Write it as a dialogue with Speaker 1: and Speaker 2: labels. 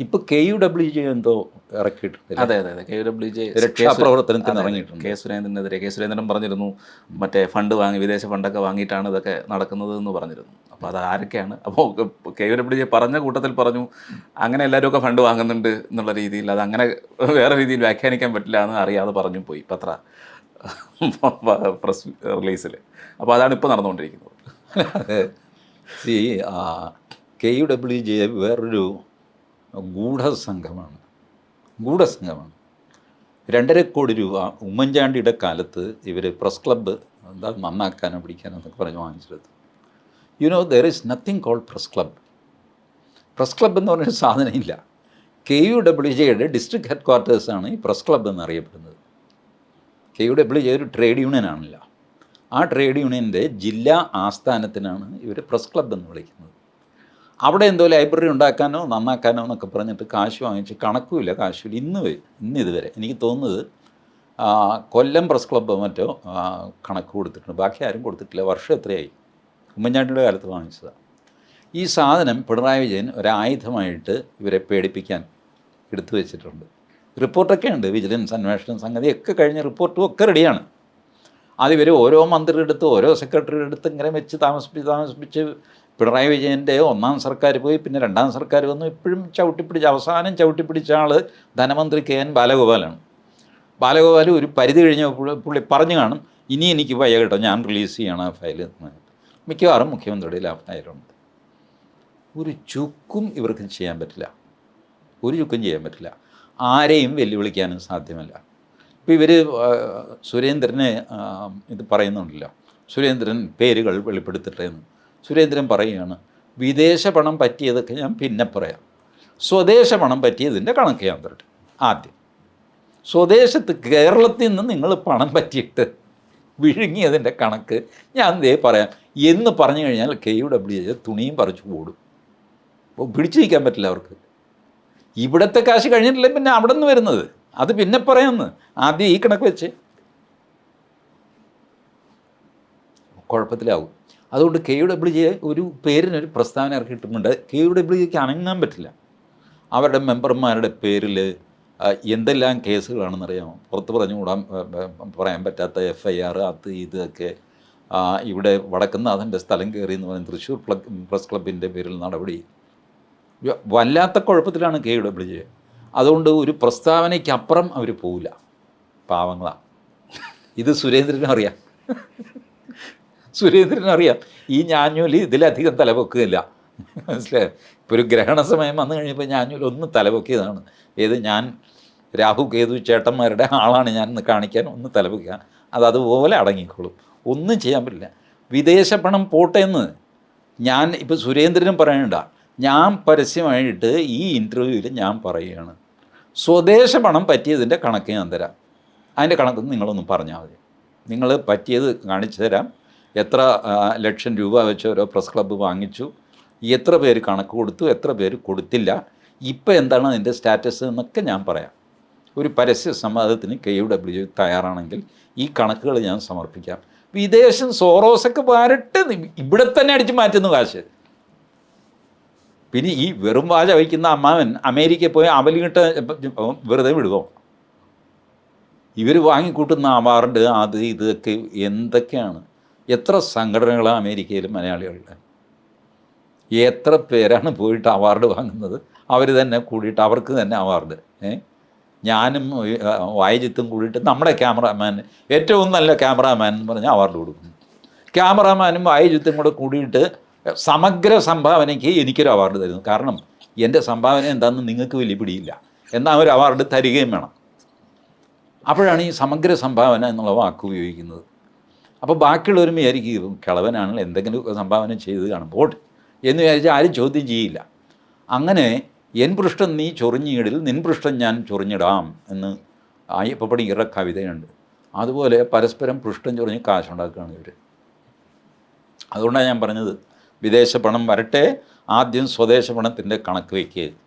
Speaker 1: ഇപ്പൊ K U W J എന്തോ ഇറക്കിയിട്ടുണ്ട്
Speaker 2: അതെ അതെ അതെ. കെ ഡബ്ല്യു ജെ
Speaker 1: രക്ഷാപ്രവർത്തനത്തിന് ഇറങ്ങിയിട്ടുണ്ട്.
Speaker 2: കെ സുരേന്ദ്രനെതിരെ കെ സുരേന്ദ്രൻ പറഞ്ഞിരുന്നു മറ്റേ ഫണ്ട് വാങ്ങി വിദേശ ഫണ്ടൊക്കെ വാങ്ങിയിട്ടാണ് ഇതൊക്കെ നടക്കുന്നത് എന്ന് പറഞ്ഞിരുന്നു. അപ്പോൾ അത് ആരൊക്കെയാണ്? അപ്പോൾ കെ യു ഡബ്ല്യു ജെ പറഞ്ഞ കൂട്ടത്തിൽ പറഞ്ഞു അങ്ങനെ എല്ലാവരും ഒക്കെ ഫണ്ട് വാങ്ങുന്നുണ്ട് എന്നുള്ള രീതിയിൽ അത് അങ്ങനെ വേറെ രീതിയിൽ വ്യാഖ്യാനിക്കാൻ പറ്റില്ല എന്ന് അറിയാതെ പറഞ്ഞു പോയി പത്ര പ്രസ് റിലീസിൽ അപ്പോൾ അതാണ് ഇപ്പോൾ നടന്നുകൊണ്ടിരിക്കുന്നത്.
Speaker 1: C K U W J വേറൊരു ഗൂഢസംഘമാണ്. ഗൂഢസംഘമാണ്. രണ്ടര കോടി രൂപ ഉമ്മൻചാണ്ടിയുടെ കാലത്ത് ഇവർ പ്രസ് ക്ലബ്ബ് എന്താ നന്നാക്കാനോ പിടിക്കാനോ എന്നൊക്കെ പറഞ്ഞ് വാങ്ങിച്ചെടുത്തു you know there is nothing called press club. Press club എന്ന് പറഞ്ഞൊരു സാധനം ഇല്ല. കെ യു ഡബ്ല്യു ജെയുടെ ഡിസ്ട്രിക്ട് ഹെഡ് ക്വാർട്ടേഴ്സാണ് ഈ പ്രസ് ക്ലബ്ബ് എന്നറിയപ്പെടുന്നത്. കെ യു ഡബ്ല്യു ജെ ഒരു ട്രേഡ് യൂണിയൻ ആണല്ലോ ആ ട്രേഡ് യൂണിയന്റെ ജില്ലാ ആസ്ഥാനത്തിനാണ് ഇവർ പ്രസ് ക്ലബ്ബ് എന്ന് വിളിക്കുന്നത്. അവിടെ എന്തോ ലൈബ്രറി ഉണ്ടാക്കാനോ നന്നാക്കാനോ എന്നൊക്കെ പറഞ്ഞിട്ട് കാശ് വാങ്ങിച്ച് കണക്കുമില്ല കാശുമില്ല ഇന്ന് ഇന്ന് ഇതുവരെ എനിക്ക് തോന്നുന്നത് കൊല്ലം പ്രസ് ക്ലബ്ബോ മറ്റോ കണക്ക് കൊടുത്തിട്ടുണ്ട്. ബാക്കി ആരും കൊടുത്തിട്ടില്ല. വർഷം എത്രയായി? ഉമ്മൻചാണ്ടിയുടെ കാലത്ത് വാങ്ങിച്ചതാണ് ഈ സാധനം പിണറായി വിജയൻ ഒരായുധമായിട്ട് ഇവരെ പേടിപ്പിക്കാൻ എടുത്തു വെച്ചിട്ടുണ്ട്. റിപ്പോർട്ടൊക്കെ ഉണ്ട്. വിജിലൻസ് അന്വേഷണം സംഗതിയൊക്കെ കഴിഞ്ഞ റിപ്പോർട്ടും ഒക്കെ റെഡിയാണ്. അതിവർ ഓരോ മന്ത്രിയുടെ അടുത്ത് ഓരോ സെക്രട്ടറിയുടെ അടുത്ത് ഇങ്ങനെ വെച്ച് താമസിപ്പിച്ച് താമസിപ്പിച്ച് പിണറായി വിജയന്റെ ഒന്നാം സർക്കാർ പോയി പിന്നെ രണ്ടാം സർക്കാർ വന്നു. ഇപ്പോഴും ചവിട്ടിപ്പിടിച്ച് അവസാനം ചവിട്ടിപ്പിടിച്ച ആൾ ധനമന്ത്രി കെ എൻ ബാലഗോപാലാണ്. ബാലഗോപാൽ ഒരു പരിധി കഴിഞ്ഞ പുള്ളി പറഞ്ഞു കാണും ഇനി എനിക്ക് വയ്യ കേട്ടോ ഞാൻ റിലീസ് ചെയ്യണം ആ ഫയൽ മിക്കവാറും മുഖ്യമന്ത്രിയുടെ ലാഭമായിട്ടുണ്ട് ഒരു ചുക്കും ഇവർക്ക് ചെയ്യാൻ പറ്റില്ല. ഒരു ചുക്കും ചെയ്യാൻ പറ്റില്ല. ആരെയും വെല്ലുവിളിക്കാനും സാധ്യമല്ല. ഇപ്പോൾ ഇവർ സുരേന്ദ്രനെ ഇത് പറയുന്നുണ്ടല്ലോ. സുരേന്ദ്രൻ പേരുകൾ വെളിപ്പെടുത്തട്ടെ എന്ന്. സുരേന്ദ്രൻ പറയുകയാണ് വിദേശ പണം പറ്റിയതൊക്കെ ഞാൻ പിന്നെ പറയാം. സ്വദേശ പണം പറ്റിയതിന്റെ കണക്ക് ഞാൻ തരട്ടെ ആദ്യം. സ്വദേശത്ത് കേരളത്തിൽ നിന്ന് നിങ്ങൾ പണം പറ്റിയിട്ട് വിഴുങ്ങിയതിന്റെ കണക്ക് ഞാൻ ദേ പറയാം. എന്ന് പറഞ്ഞു കഴിഞ്ഞാൽ കെ യു ഡബ്ല്യു ജെ തുണിയും പറിച്ചു ഓടും. അപ്പോൾ പിടിച്ചു നിൽക്കാൻ പറ്റില്ല അവർക്ക്. ഇവിടുത്തെ കാശ് കഴിഞ്ഞിട്ടില്ല പിന്നെ അവിടെ നിന്ന് വരുന്നത്? അത് പിന്നെ പറയാമെന്ന് ആദ്യം ഈ കണക്ക് വെച്ച്. കുഴപ്പത്തിലാവും. അതുകൊണ്ട് കെ യു ഡബ്ല്യു ജെ ഒരു പേരിനൊരു പ്രസ്താവന ഇറക്കിയിട്ടുണ്ട് കെ യു ഡബ്ല്യു ജെക്ക് അനങ്ങാൻ പറ്റില്ല. അവരുടെ മെമ്പർമാരുടെ പേരിൽ എന്തെല്ലാം കേസുകളാണെന്നറിയാമോ? പുറത്ത് പറഞ്ഞുകൂടാൻ പറയാൻ പറ്റാത്ത എഫ് ഐ ആർ അത് ഇതൊക്കെ ഇവിടെ ഇവിടെ വടക്കുന്നാഥന്റെ സ്ഥലം കയറി എന്ന് പറയുന്ന തൃശ്ശൂർ പ്രസ് ക്ലബിന്റെ പേരിൽ നടപടി. വല്ലാത്ത കുഴപ്പത്തിലാണ് കെ ഡബ്ല്യു ജെ അതുകൊണ്ട് ഒരു പ്രസ്താവനയ്ക്കപ്പുറം അവർ പോവില്ല. പാവങ്ങളാണ് ഇത് സുരേന്ദ്രനും അറിയാം സുരേന്ദ്രനും അറിയാം. ഈ ഞാഞ്ഞൂലി ഇതിലധികം തലപൊക്കുകയില്ല മനസ്സിലായോ? ഇപ്പോൾ ഒരു ഗ്രഹണ സമയം വന്നു കഴിഞ്ഞപ്പോൾ ഞാഞ്ഞൂലി ഒന്ന് തലപൊക്കിയതാണ് ഏത് ഞാൻ രാഹു കേതു ചേട്ടന്മാരുടെ ആളാണ് ഞാൻ ഇന്ന് കാണിക്കാൻ ഒന്ന് തലപൊക്കുക അത് അതുപോലെ അടങ്ങിക്കോളും. ഒന്നും ചെയ്യാൻ പറ്റില്ല. വിദേശ പണം പോട്ടെ എന്ന് ഞാൻ ഇപ്പോൾ സുരേന്ദ്രനും പറയണ്ട. ഞാൻ പരസ്യമായിട്ട് ഈ ഇന്റർവ്യൂവിൽ ഞാൻ പറയുകയാണ്. സ്വദേശ പണം പറ്റിയതിന്റെ കണക്ക് ഞാൻ തരാം. അതിന്റെ കണക്ക് നിങ്ങളൊന്നും പറഞ്ഞാൽ മതി. നിങ്ങൾ പറ്റിയത് കാണിച്ചു തരാം. എത്ര ലക്ഷം രൂപ വെച്ച് ഓരോ പ്രസ് ക്ലബ്ബ് വാങ്ങിച്ചു എത്ര പേര് കണക്ക് കൊടുത്തു എത്ര പേര് കൊടുത്തില്ല ഇപ്പോൾ എന്താണ് അതിന്റെ സ്റ്റാറ്റസ് എന്നൊക്കെ ഞാൻ പറയാം. ഒരു പരസ്യ സംവാദത്തിന് കെ യു ഡബ്ല്യു തയ്യാറാണെങ്കിൽ ഈ കണക്കുകൾ ഞാൻ സമർപ്പിക്കാം. വിദേശം സോറോസൊക്കെ വരട്ടെ ഇവിടെ തന്നെ അടിച്ചു മാറ്റുന്നു കാശ്. പിന്നെ ഈ വെറും വാച വയ്ക്കുന്ന അമ്മാവൻ അമേരിക്കയിൽ പോയി അവലിങ്ങിട്ട് വെറുതെ വിടുവോ? ഇവർ വാങ്ങിക്കൂട്ടുന്ന അവാർഡ് അത് ഇതൊക്കെ എന്തൊക്കെയാണ്? എത്ര സംഘടനകളാണ് അമേരിക്കയിൽ മലയാളികളുടെ? എത്ര പേരാണ് പോയിട്ട് അവാർഡ് വാങ്ങുന്നത്? അവർ തന്നെ കൂടിയിട്ട് അവർക്ക് തന്നെ അവാർഡ്. ഞാനും വായിജിത്തും കൂടിയിട്ട് നമ്മുടെ ക്യാമറാമാൻ ഏറ്റവും നല്ല ക്യാമറാമാൻ എന്ന് പറഞ്ഞാൽ അവാർഡ് കൊടുക്കും ക്യാമറാമാനും വായജിത്തും കൂടെ കൂടിയിട്ട് സമഗ്ര സംഭാവനയ്ക്ക് എനിക്കൊരു അവാർഡ് തരുന്നു. കാരണം എന്റെ സംഭാവന എന്താണെന്ന് നിങ്ങൾക്ക് വലിയ പിടിയില്ല. എന്നാൽ ഒരു അവാർഡ് തരികയും വേണം. അപ്പോഴാണ് ഈ സമഗ്ര സംഭാവന എന്നുള്ള വാക്ക് ഉപയോഗിക്കുന്നത്. അപ്പോൾ ബാക്കിയുള്ളവരും വിചാരിക്കും കിളവനാണല്ലോ എന്തെങ്കിലും സംഭാവന ചെയ്ത് കാണുമ്പോൾ എന്ന് വിചാരിച്ചാൽ ആരും ചോദ്യം ചെയ്യില്ല. അങ്ങനെ എൻ പൃഷ്ഠം നീ ചൊറിഞ്ഞിടിൽ നിൻ പൃഷ്ഠം ഞാൻ ചൊറിഞ്ഞിടാം എന്ന് അയ്യപ്പപ്പണിക്കരുടെ കവിതയുണ്ട്. അതുപോലെ പരസ്പരം പൃഷ്ഠം ചൊറിഞ്ഞ് കാശുണ്ടാക്കുകയാണ് ഇവർ അതുകൊണ്ടാണ് ഞാൻ പറഞ്ഞത് വിദേശ പണം വരട്ടെ ആദ്യം സ്വദേശ പണത്തിന്റെ കണക്ക് വയ്ക്കുക